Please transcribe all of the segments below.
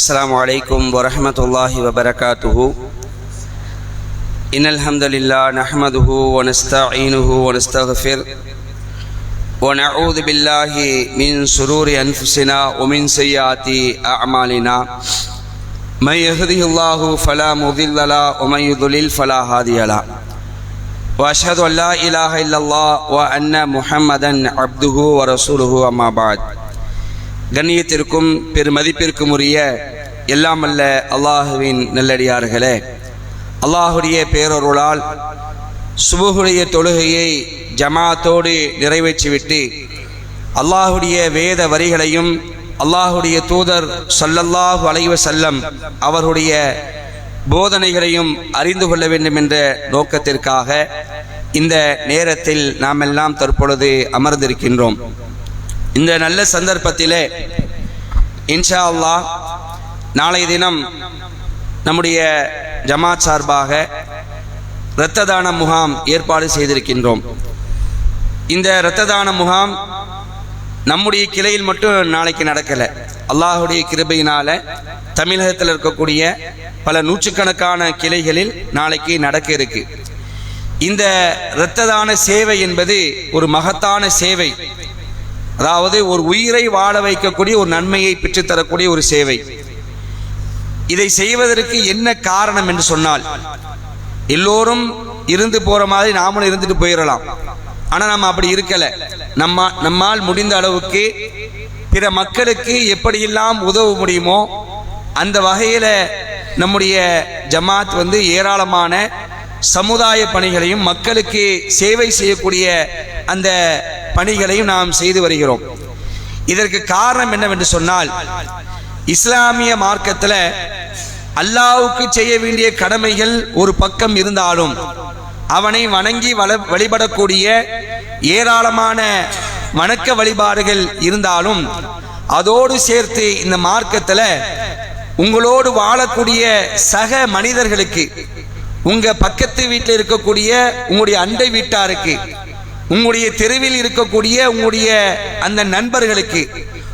السلام عليكم ورحمة الله وبركاته إن الحمد لله نحمده ونستعينه ونستغفر ونعوذ بالله من شرور أنفسنا ومن سيئات أعمالنا من يهده الله فلا مضل له ومن يضلل فلا هادي له وأشهد أن لا إله إلا الله وأن محمدا عبده ورسوله أما بعد கண்ணியத்திற்கும் பெருமதிப்பிற்கும் உரிய எல்லாம் அல்ல அல்லாஹுவின் நல்லடியார்களே. அல்லாஹுடைய பேரொருளால் சுபுகுடைய தொழுகையை ஜமாத்தோடு நிறைவேற்றிவிட்டு அல்லாஹுடைய வேத வரிகளையும் அல்லாஹுடைய தூதர் சொல்லல்லாஹு அலைவ செல்லம் அவர்களுடைய போதனைகளையும் அறிந்து கொள்ள வேண்டும் என்ற நோக்கத்திற்காக இந்த நேரத்தில் நாம் எல்லாம் தற்பொழுது அமர்ந்திருக்கின்றோம். இந்த நல்ல சந்தர்ப்பத்திலே இன்ஷா அல்லாஹ் நாளைய தினம் நம்முடைய ஜமாத் சார்பாக இரத்த தான முகாம் ஏற்பாடு செய்திருக்கின்றோம். இந்த இரத்த தான முகாம் நம்முடைய கிளையில் மட்டும் நாளைக்கு நடக்கலை. அல்லாஹுடைய கிருபையினால தமிழகத்தில் இருக்கக்கூடிய பல நூற்றுக்கணக்கான கிளைகளில் நாளைக்கு நடக்க இருக்கு. இந்த இரத்த தான சேவை என்பது ஒரு மகத்தான சேவை. அதாவது ஒரு உயிரை வாழ வைக்கக்கூடிய ஒரு நன்மையை பெற்றுத்தரக்கூடிய ஒரு சேவை. இதை செய்வதற்கு என்ன காரணம் என்று சொன்னால் எல்லோரும் இருந்து போற மாதிரி நாமளும் இருந்துட்டு போயிடலாம் ஆனா நம்ம அப்படி இருக்கல. நம்ம நம்மால் முடிந்த அளவுக்கு பிற மக்களுக்கு எப்படியெல்லாம் உதவ முடியுமோ அந்த வகையில நம்முடைய ஜமாத் வந்து ஏராளமான சமுதாய பணிகளையும் மக்களுக்கு சேவை செய்யக்கூடிய அந்த பணிகளையும் நாம் செய்து வருகிறோம். இதற்கு காரணம் என்னவென்று சொன்னால் இஸ்லாமிய மார்க்கத்தில் அல்லாவுக்கு செய்ய வேண்டிய கடமைகள் ஒரு பக்கம் இருந்தாலும் அவனை வணங்கி வள வழிபடக்கூடிய ஏராளமான வணக்க வழிபாடுகள் இருந்தாலும் அதோடு சேர்த்து இந்த மார்க்கத்தில் உங்களோடு வாழக்கூடிய சக மனிதர்களுக்கு உங்க பக்கத்து வீட்டில் இருக்கக்கூடிய உங்களுடைய அண்டை வீட்டாருக்கு உங்களுடைய தெருவில் இருக்கக்கூடிய உங்களுடைய அந்த நண்பர்களுக்கு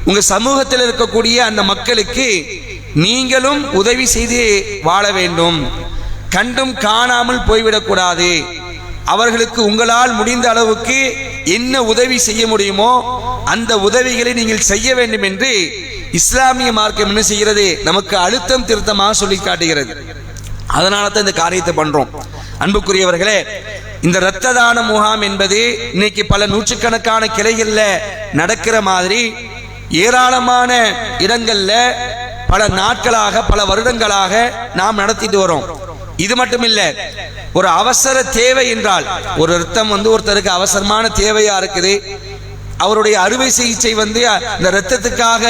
உங்க சமூகத்தில் இருக்கக்கூடிய அந்த மக்களுக்கு நீங்களும் உதவி செய்து வாழ வேண்டும். கண்டும் காணாமல் போய்விடக்கூடாது. அவர்களுக்கு உங்களால் முடிந்த அளவுக்கு என்ன உதவி செய்ய முடியுமோ அந்த உதவிகளை நீங்கள் செய்ய வேண்டும் என்று இஸ்லாமிய மார்க்கம் என்ன செய்கிறது? நமக்கு அழுத்தம் திருத்தமாக சொல்லி காட்டுகிறது. அதனால தான் இந்த காரியத்தை பண்றோம். அன்புக்குரியவர்களே இந்த இரத்த தான முகாம் என்பது இன்னைக்கு பல நூற்றுக்கணக்கான கிளைகளில் நடக்கிற மாதிரி ஏராளமான இடங்கள்ல பல நாட்களாக பல வருடங்களாக நாம் நடத்திட்டு வரோம். இது மட்டும் இல்ல ஒரு அவசர தேவை என்றால் ஒரு ரத்தம் வந்து ஒருத்தருக்கு அவசரமான தேவையா இருக்குது அவருடைய அறுவை சிகிச்சை வந்து இந்த ரத்தத்துக்காக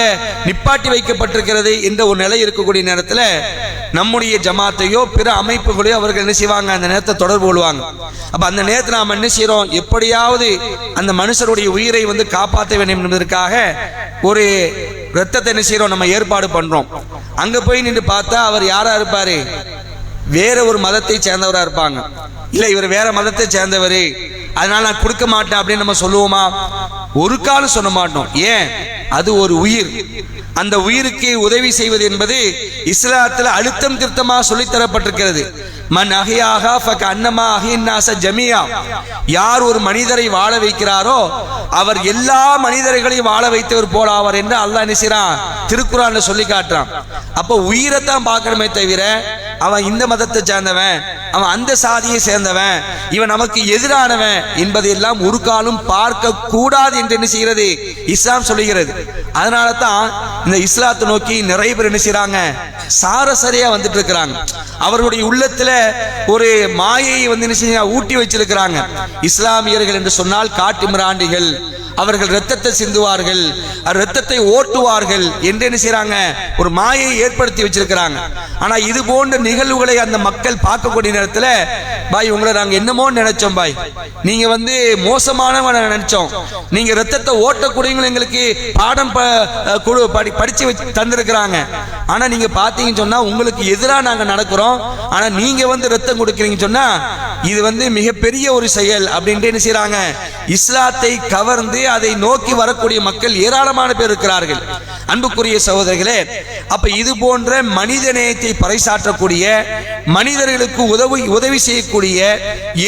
நிப்பாட்டி வைக்கப்பட்டிருக்கிறது என்ற ஒரு நிலை இருக்கக்கூடிய நேரத்தில் நம்முடைய ஜமாத்தையோ பிற அமைப்புகளையோ அவர்கள் என்ன செய்வாங்க? அந்த நேரத்தை தொடர்பு கொள்வாங்க. அப்போ அந்த நேரத்தில் நாம் என்ன செய்கிறோம் எப்படியாவது அந்த மனுஷருடைய உயிரை வந்து காப்பாற்ற வேண்டும் என்பதற்காக ஒரு ரத்தத்தை என்ன செய்கிறோம் நம்ம ஏற்பாடு பண்ணுறோம் அங்கே போய் நின்று பார்த்தா அவர் யாராக இருப்பார்? வேற ஒரு மதத்தை சேர்ந்தவராக இருப்பாங்க. இல்லை இவர் வேற மதத்தை சேர்ந்தவர். அதனால நான் கொடுக்க மாட்டேன் அப்படின்னு நம்ம சொல்லுவோமா? ஒரு காலம் சொல்ல மாட்டோம். ஏன்? அது ஒரு உயிர். அந்த உயிருக்கு உதவி செய்வது என்பது இஸ்லாத்தில் அழுத்தம் திருத்தமாக சொல்லித்தரப்பட்டிருக்கிறது. மன் அகையாக அன்னமா அகின்னாச ஜமியா. யார் ஒரு மனிதரை வாழ வைக்கிறாரோ அவர் எல்லா மனிதர்களையும் வாழ வைத்தவர் போல ஆவார் என்று அல்லாஹ் என்ன செய்றான்? சொல்லி காட்டுறான். அப்போ உயிரை தான் பார்க்கணுமே தவிர அவன் இந்த மதத்தை சேர்ந்தவன் அவன் அந்த சாதியை சேர்ந்தவன் இவன் நமக்கு எதிரானவன் என்பதையெல்லாம் ஒரு காலம் பார்க்க கூடாது என்று என்ன செய்கிறது? இஸ்லாம் சொல்லுகிறது. அதனால தான் இந்த இஸ்லாத்தை நோக்கி நிறைய பேர் என்ன செய்கிறாங்க சாரசரியா வந்துட்டு இருக்கிறாங்க. அவர்களுடைய உள்ளத்துல ஒரு மாயை வந்து என்ன செய்ய ஊட்டி வச்சிருக்கிறாங்க. இஸ்லாமியர்கள் என்று சொன்னால் காட்டு மிராண்டிகள் அவர்கள் ரத்தத்தை சிந்துவார்கள் ரத்தத்தை ஓட்டுவார்கள் என்று என்ன செய்யறாங்க ஒரு மாயை ஏற்படுத்தி வச்சிருக்கிறாங்க. ஆனா இது போன்ற நிகழ்வுகளை அந்த மக்கள் பார்க்கக்கூடிய நேரத்தில் பாய் உங்களை நாங்க என்னமோ நினைச்சோம் பாய். நீங்க வந்து மோசமானவன நினைச்சோம். நீங்க ரத்தத்தை ஓட்டக்கூடியவங்க எங்களுக்கு பாடம் ப- படி படிச்சு வச்சு தந்திருக்கிறாங்க. ஆனா நீங்க பாத்தீங்கன்னு சொன்னா உங்களுக்கு எதிராக நாங்க நடக்கிறோம். ஆனா நீங்க வந்து ரத்தம் கொடுக்குறீங்க சொன்னா இது வந்து மிகப்பெரிய ஒரு செயல் அப்படின்ட்டு என்ன செய்யறாங்க இஸ்லாத்தை கவர்ந்து அதை நோக்கி வரக்கூடிய மக்கள் ஏராளமான பேர் இருக்கிறார்கள். அன்புக்குரிய சகோதரர்களே அப்ப இது போன்ற மனித நேயத்தை பறைசாற்றக்கூடிய மனிதர்களுக்கு உதவி உதவி செய்யக்கூடிய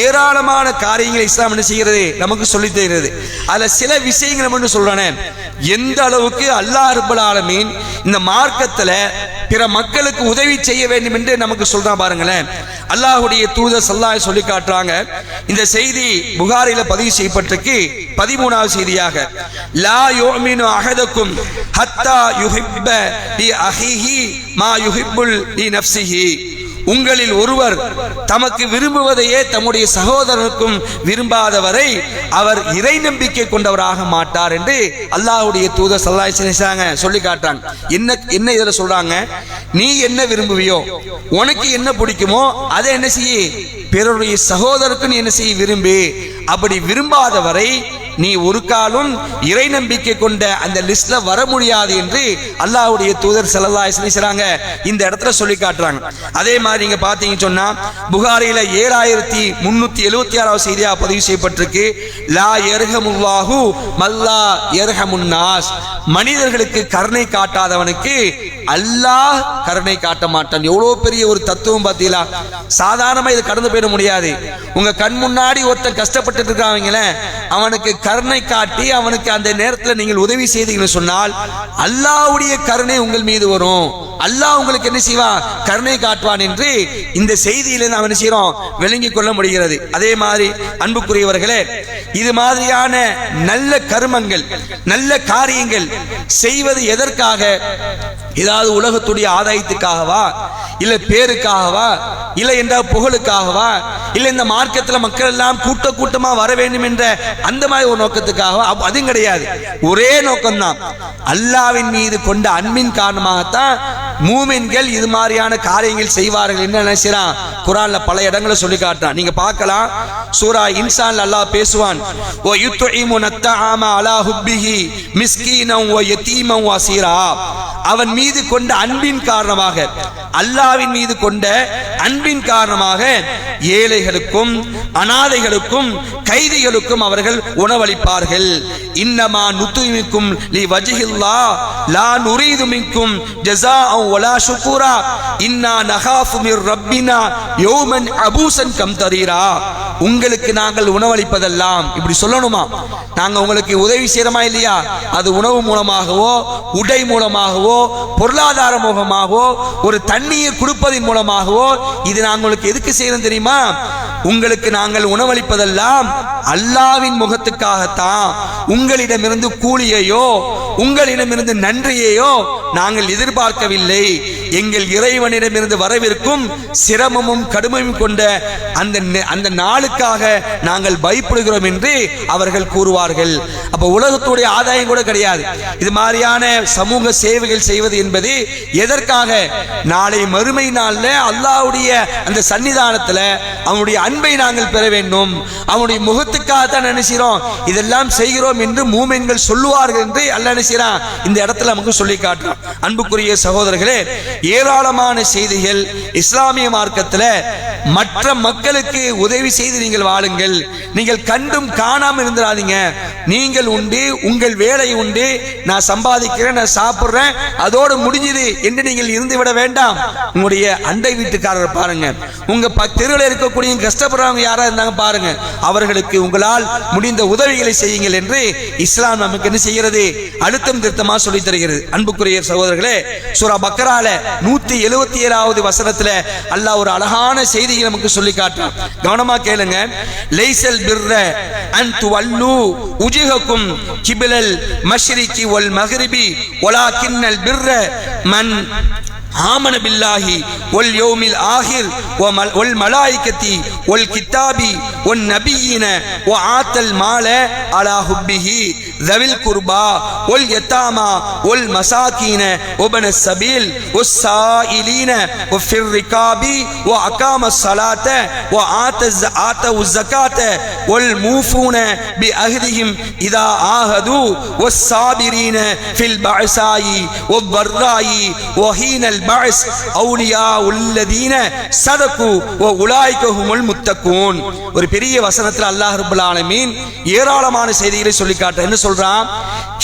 ஏராளமான காரியங்களை இஸ்லாம் என்ன செய்கிறது? நமக்கு சொல்லி தருகிறது. அதுல சில விஷயங்கள் நம்ம சொல்றேன் எந்த அளவுக்கு அல்லாஹ் ரப்பல் ஆலமீன் இந்த மார்க்கத்துல பிற மக்களுக்கு உதவி செய்ய வேண்டும் என்று நமக்கு சொல்றான் பாருங்களேன். அல்லாஹுடைய தூதர் சல்லாஹ் சொல்லி காட்டுறாங்க. இந்த செய்தி புகாரில பதிவு செய்யப்பட்டிருக்கு. பதிமூணாவது செய்தியாக லா யோமினு அகதக்கும் ஹத்தா யுஹிப்ப லி அஹிஹி மா யுஹிப்புல் லி நஃப்ஸிஹி உங்களில் ஒருவர் தமக்கு விரும்புவதையே தம்முடைய சகோதரனுக்கும் விரும்பாதவரை அவர் இறை நம்பிக்கை கொண்டவராக மாட்டார் என்று அல்லாஹுடைய தூதர் சல்லாய் சினிசாங்க சொல்லி காட்டுறாங்க. என்ன என்ன இதில் சொல்றாங்க? நீ என்ன விரும்புவியோ உனக்கு என்ன பிடிக்குமோ அதை என்ன செய்ய? பிறருடைய சகோதரருக்கு நீ என்ன செய்ய விரும்பி. அப்படி விரும்பாதவரை நீ ஒரு காலும் இறை நம்பிக்கை கொண்ட அந்த லிஸ்ட்ல வர முடியாது என்று அல்லாஹ்வுடைய தூதர் ஸல்லல்லாஹு செய்கிறாங்க இந்த இடத்துல சொல்லி காட்டுறாங்க. அதே மாதிரி நீங்க பாத்தீங்க சொன்னா புகாரில ஏழாயிரத்தி முன்னூத்தி எழுபத்தி ஆறாவது செய்தியா பதிவு செய்யப்பட்டிருக்கு. லா எர்ஹமுல்லாஹு மல்லா எர்ஹமுன்னாஸ் மனிதர்களுக்கு கருணை காட்டாதவனுக்கு அல்லாஹ் கருணை காட்ட மாட்டான். எவ்வளவு பெரிய ஒரு தத்துவம் பார்த்தீங்களா? சாதாரணமா இது கடந்து போயிட முடியாது. உங்க கண் முன்னாடி ஒருத்தன் கஷ்டப்பட்டு இருக்காங்களே அவனுக்கு கருணை காட்டி அவனுக்கு அந்த நேரத்தில் நீங்கள் உதவி செய்தீங்கன்னு சொன்னால் அல்லாஹ்வுடைய கருணை உங்கள் மீது வரும். அல்லாஹ் உங்களுக்கு என்ன செய்வான் கருணை காட்டுவான் என்று இந்த செய்தியில நாம் என்ன செய்யறோம் விளங்கி கொள்ள முடிகிறது. அதே மாதிரி அன்புக்குரியவர்களே இது மாதிரியான நல்ல கருமங்கள் நல்ல காரியங்கள் செய்வது எதற்காக? ஏதாவது உலகத்துடைய ஆதாயத்துக்காகவா? இல்ல பேருக்காகவா? இல்ல என்ற புகழுக்காகவா? இல்ல இந்த மார்க்கத்துல மக்கள் எல்லாம் கூட்ட கூட்டமா வர வேண்டும் என்ற அந்த மாதிரி ஒரு நோக்கத்துக்காகவா? அதுவும் கிடையாது. ஒரே நோக்கம்தான். அல்லாவின் மீது கொண்ட அன்பின் காரணமாகத்தான் மூமின்கள் இது மாதிரியான காரியங்கள் செய்வார்கள். என்ன நினைச்சான் குரான்ல பல இடங்களை சொல்லி காட்டுறான். நீங்க பார்க்கலாம். சூரா இன்சான் அல்லாஹ் பேசுவான். ஓ யுத்துஇமு நத்தஆம அலா ஹுப்பிஹி மிஸ்கீனம் ஓ யதீமம் ஓ அவன் மீது கொண்ட அன்பின் காரணமாக அல்லாவின் மீது கொண்ட அன்பின் காரணமாக ஏழைகளுக்கும் அனாதைகளுக்கும் கைதிகளுக்கும் அவர்கள் உணவளிப்பார்கள். இன்னமா நுத்துமிக்கும் லி வஜிஹில்லா லா நுரீது மின்கும் ஜஸாஅன் வலா ஷுக்கூரா இன்னா நகாஃபு மிர் ரப்பினா யௌமன் அபூசன் கம் தரீரா. உங்களுக்கு நாங்கள் உணவளிப்பதெல்லாம் இப்படி சொல்லணுமா? நாங்க உங்களுக்கு உதவி செய்யறோமா இல்லையா? அது உணவு மூலமாகவோ உடை மூலமாகவோ பொருளாதார மூலமாகவோ ஒரு தண்ணீர் கொடுப்பதன் மூலமாகவோ இது நாங்களுக்கு உங்களுக்கு எதுக்கு செய்யணும் தெரியுமா? உங்களுக்கு நாங்கள் உணவளிப்பதெல்லாம் அல்லாவின் முகத்துக்காகத்தான் உங்களிடமிருந்து கூலியையோ உங்களிடமிருந்து நன்றியையோ நாங்கள் எதிர்பார்க்கவில்லை. எங்கள் இறைவனிடமிருந்து வரவிருக்கும் சிரமமும் கடுமையும் கொண்ட அந்த நெ- அந்த நாளுக்காக நாங்கள் பயப்படுகிறோம் என்று அவர்கள் கூறுவார்கள். அப்ப உலகத்துடைய ஆதாயம் கூட கிடையாது. இது மாதிரியான சமூக சேவைகள் செய்வது என்பது எதற்காக? நாளை மறுமை நாள்ல அல்லாஹ்வுடைய அந்த சன்னிதானத்துல அவனுடைய அன்பை நாங்கள் பெற வேண்டும். அவனுடைய முகத்துக்காக தான் நினைக்கிறோம் இதெல்லாம் செய்கிறோம் என்று மூமென்கள் சொல்லுவார்கள் என்று அல்ல நினைக்கிறான் இந்த இடத்துல நமக்கு சொல்லி காட்டுறான். அன்புக்குரிய சகோதரர்களே ஏராளமான செய்திகள் இஸ்லாமிய மார்க்கத்தில். மற்ற மக்களுக்கு உதவி செய்து நீங்கள் வாழுங்கள். நீங்கள் கண்டும் காணாம இருந்துடாதீங்க நீங்கள் உண்டு உங்கள் வேலை உண்டு. நான் சம்பாதிக்கிறேன் நான் சாப்பிட்றேன் அதோடு முடிஞ்சது என்று நீங்கள் இருந்து விட வேண்டாம். உங்களுடைய அண்டை வீட்டுக்காரர் பாருங்க. உங்க ப- தெருவில் இருக்கக்கூடிய கஷ்டப்படுறவங்க யாரா இருந்தாங்க பாருங்க. அவர்களுக்கு உங்களால் முடிந்த உதவிகளை செய்யுங்கள் என்று இஸ்லாம் நமக்கு என்ன செய்கிறது? அழுத்தம் திருத்தமா சொல்லி தருகிறது. அன்புக்குரிய சகோதரர்களே சூரா பக்கரால நூத்தி எழுபத்தி ஏழாவது வசனத்துல அல்லாஹ் ஒரு அழகான செய்தியை நமக்கு சொல்லி காட்டான் கவனமா கேளுங்க. லைசல் பிர்ர அன் துவல்லு உஜிஹக்கும் கிபிலல் மஷ்ரிகி வல் மஹ்ரிபி வலாக்கின்னல் பிர்ர மன் ஆமன பில்லாஹி ஒல் யோமில் ஆஹிர் ஒல் மலாய்கத்தி ஒல் கித்தாபி ஒன் நபியின ஓ ஆத்தல் மால அலா ஹுப்பிஹி. ذوي القربى واليتامى والمساكين وابن السبيل والسائلين وفي الركاب وأقام الصلاة وآتى الز- آتوا الزكاة والموفون بأهدهم إذا عاهدوا والصابرين في البعثاء والضراء وحين البعث أولياء الذين صدقوا وأولئك هم المتقون ஒரு பெரிய வசனத்தில் அல்லாஹ் ரப்பல் ஆலமீன் ஏராளமான செய்திகளை சொல்லி காட்ட என்ன சொல்றான்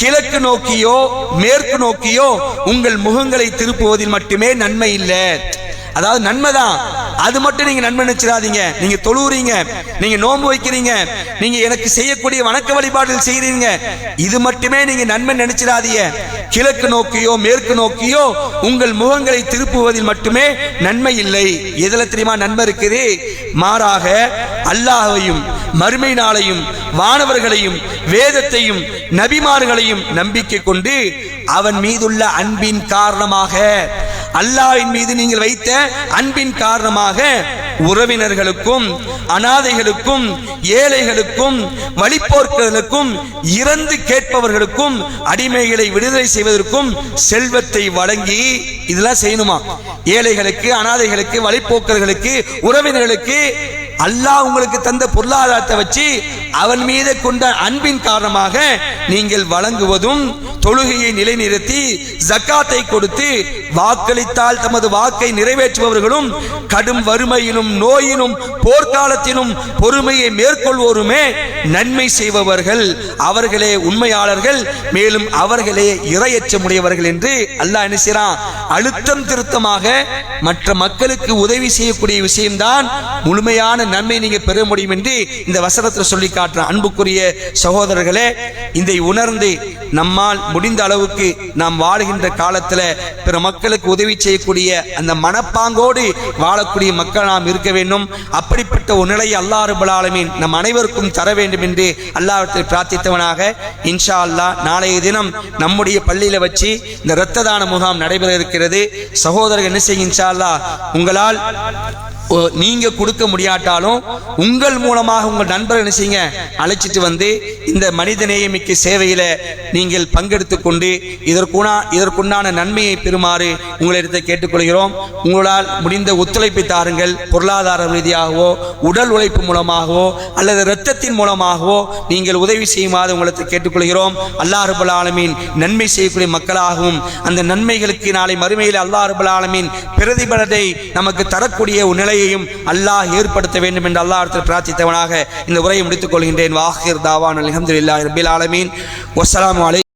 கிழக்கு நோக்கியோ மேற்கு நோக்கியோ உங்கள் முகங்களை திருப்புவதில் மட்டுமே நன்மை இல்லை. அதாவது நன்மைதான் அது மட்டும் நீங்க நன்மை நினைச்சிடாதீங்க. நீங்க தொழுவுறீங்க நீங்க நோன்பு வைக்கிறீங்க நீங்க எனக்கு செய்யக்கூடிய வணக்க வழிபாடுகள் செய்யறீங்க இது மட்டுமே நீங்க நன்மை நினைச்சிடாதீங்க. கிழக்கு நோக்கியோ மேற்கு நோக்கியோ உங்கள் முகங்களை திருப்புவதில் மட்டுமே நன்மை இல்லை. எதுல தெரியுமா நன்மை இருக்குது? மாறாக அல்லாஹையும் மறுமை நாளையும் வானவர்களையும் வேதத்தையும் நபிமார்களையும் நம்பிக்கை கொண்டு அவன் மீதுள்ள அன்பின் காரணமாக அல்லாவின் மீது நீங்கள் வைத்த அன்பின் காரணமாக உறவினர்களுக்கும் அனாதைகளுக்கும் ஏழைகளுக்கும் வழிப்போர்களுக்கும் இறந்து கேட்பவர்களுக்கும் அடிமைகளை விடுதலை செய்வதற்கும் செல்வத்தை வழங்கி இதெல்லாம் செய்யணுமா? ஏழைகளுக்கு அனாதைகளுக்கு வழிப்போக்கர்களுக்கு உறவினர்களுக்கு அல்லாஹ் உங்களுக்கு தந்த பொருளாதாரத்தை வச்சு அவன் மீது கொண்ட அன்பின் காரணமாக நீங்கள் வழங்குவதும் தொழுகையை நிலைநிறுத்தி ஜக்காத்தை கொடுத்து வாக்களித்தால் தமது வாக்கை நிறைவேற்றுபவர்களும் கடும் வறுமையிலும் நோயினும் போர்க்காலத்திலும் பொறுமையை மேற்கொள்வோருமே நன்மை செய்பவர்கள் அவர்களே உண்மையாளர்கள் மேலும் அவர்களே இரையச்சமுடையவர்கள் என்று அல்லாஹ் என்ன செய்றான் அழுத்தம் திருத்தமாக மற்ற மக்களுக்கு உதவி செய்யக்கூடிய விஷயம்தான் முழுமையான நன்மை நீங்க பெற முடியும் என்று இந்த வசனத்தில் சொல்லி காட்டுற அன்புக்குரிய சகோதரர்களே இதை உணர்ந்து நம்மால் முடிந்த அளவுக்கு நாம் வாழுகின்ற காலத்துல பிற மக்களுக்கு உதவி செய்யக்கூடிய அந்த மனப்பாங்கோடு வாழக்கூடிய மக்கள் நாம் இருக்க வேண்டும். அப்படிப்பட்ட ஒரு நிலையை அல்லாஹ் நம் அனைவருக்கும் தர வேண்டும் என்று அல்லாஹ்விடத்தில் பிரார்த்தித்தவனாக இன்ஷா அல்லாஹ் நாளைய தினம் நம்முடைய பள்ளியில வச்சு இந்த இரத்த தான முகாம் நடைபெற இருக்கிறது சகோதரர்கள் என்ன செய்யும்? உங்களால் நீங்க கொடுக்க முடியாட்டாலும் உங்கள் மூலமாக உங்கள் நண்பர் என்ன செய்யுங்க? அழைச்சிட்டு வந்து இந்த மனித நேயமிக்க சேவையில நீங்கள் பங்கெடுத்து கொண்டு இதற்குனா இதற்குண்டான நன்மையை பெறுமாறு உங்களிடத்தை கேட்டுக்கொள்கிறோம். உங்களால் முடிந்த ஒத்துழைப்பை தாருங்கள். பொருளாதார ரீதியாகவோ உடல் உழைப்பு மூலமாகவோ அல்லது இரத்தத்தின் மூலமாகவோ நீங்கள் உதவி செய்யுமாறு உங்களுக்கு கேட்டுக்கொள்கிறோம். அல்லாஹ் ரபுல் ஆலமீன் நன்மை செய்யக்கூடிய மக்களாகவும் அந்த நன்மைகளுக்கு நாளை மறுமையில் அல்லாஹ் ரபுல் ஆலமீன் பிரதிபலத்தை நமக்கு தரக்கூடிய ஒரு நிலையையும் அல்லாஹ் ஏற்படுத்த வேண்டும் என்று அல்லாஹ் பிரார்த்தித்தவனாக இந்த உரையை முடித்துக் கொள்கின்றேன். வாஹிர் தாவான் அலமதுல்லாஹ் ரபில் ஆலமீன். வசலாம் அலை